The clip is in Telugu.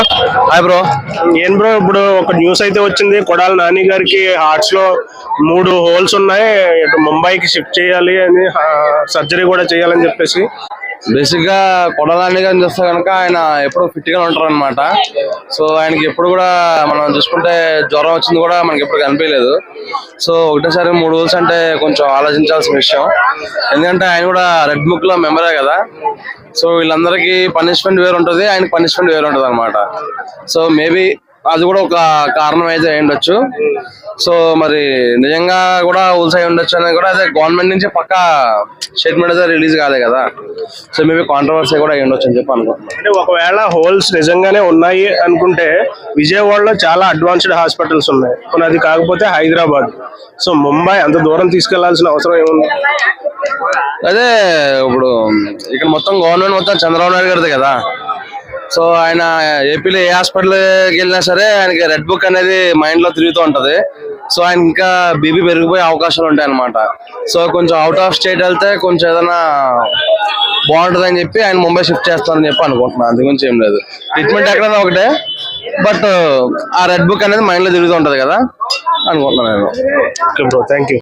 హాయ్ బ్రో ఏం బ్రో ఇప్పుడు ఒక న్యూస్ అయితే వచ్చింది. కొడాలి నాని గారికి హార్ట్స్లో మూడు హోల్స్ ఉన్నాయి. ఇటు ముంబైకి షిఫ్ట్ చేయాలి అని సర్జరీ కూడా చేయాలని చెప్పేసి. బేసిక్గా కొడాలని గారిని చూస్తే కనుక ఆయన ఎప్పుడు ఫిట్గా ఉంటారు అనమాట సో ఆయనకి ఎప్పుడు కూడా మనం చూసుకుంటే జ్వరం వచ్చింది కూడా మనకి ఎప్పుడు కనిపించలేదు. సో ఒకటేసారి మూడు రోజులు అంటే కొంచెం ఆలోచించాల్సిన విషయం. ఎందుకంటే ఆయన కూడా రెడ్ బుక్లో మెంబరే కదా. సో వీళ్ళందరికీ పనిష్మెంట్ వేరు ఉంటుంది ఆయనకి పనిష్మెంట్ వేరు ఉంటుంది అనమాట సో మేబీ అది కూడా ఒక కారణం అయితే అయి ఉండొచ్చు. సో మరి నిజంగా కూడా అయి ఉండొచ్చు అనేది కూడా అదే గవర్నమెంట్ నుంచి పక్క స్టేట్మెంట్ అయితే రిలీజ్ కాలే కదా. సో మేబీ కాంట్రవర్సీ కూడా ఉండొచ్చు అని చెప్పి అనుకుంటున్నాను. అంటే ఒకవేళ హోల్స్ నిజంగానే ఉన్నాయి అనుకుంటే విజయవాడలో చాలా అడ్వాన్స్డ్ హాస్పిటల్స్ ఉన్నాయి. అది కాకపోతే హైదరాబాద్. సో ముంబై అంత దూరం తీసుకెళ్ళాల్సిన అవసరం ఏముంది? అదే ఇప్పుడు ఇక్కడ మొత్తం గవర్నమెంట్ మొత్తం చంద్రబాబు నాయుడు గారిది కదా. సో ఆయన ఏపీలో ఏ హాస్పిటల్కి వెళ్ళినా సరే ఆయనకి రెడ్ బుక్ అనేది మైండ్లో తిరుగుతూ ఉంటది. సో ఆయన ఇంకా బీపీ పెరిగిపోయే అవకాశాలు ఉంటాయి అనమాట సో కొంచెం అవుట్ ఆఫ్ స్టేట్ వెళ్తే కొంచెం ఏదైనా బాగుంటుంది అని చెప్పి ఆయన ముంబై షిఫ్ట్ చేస్తారని చెప్పి అనుకుంటున్నాను అందు గురించి ఏం లేదు. ట్రీట్మెంట్ ఎక్కడైనా ఒకటే. బట్ ఆ రెడ్ బుక్ అనేది మైండ్లో తిరుగుతూ ఉంటుంది కదా అనుకుంటున్నాను నేను. Thank you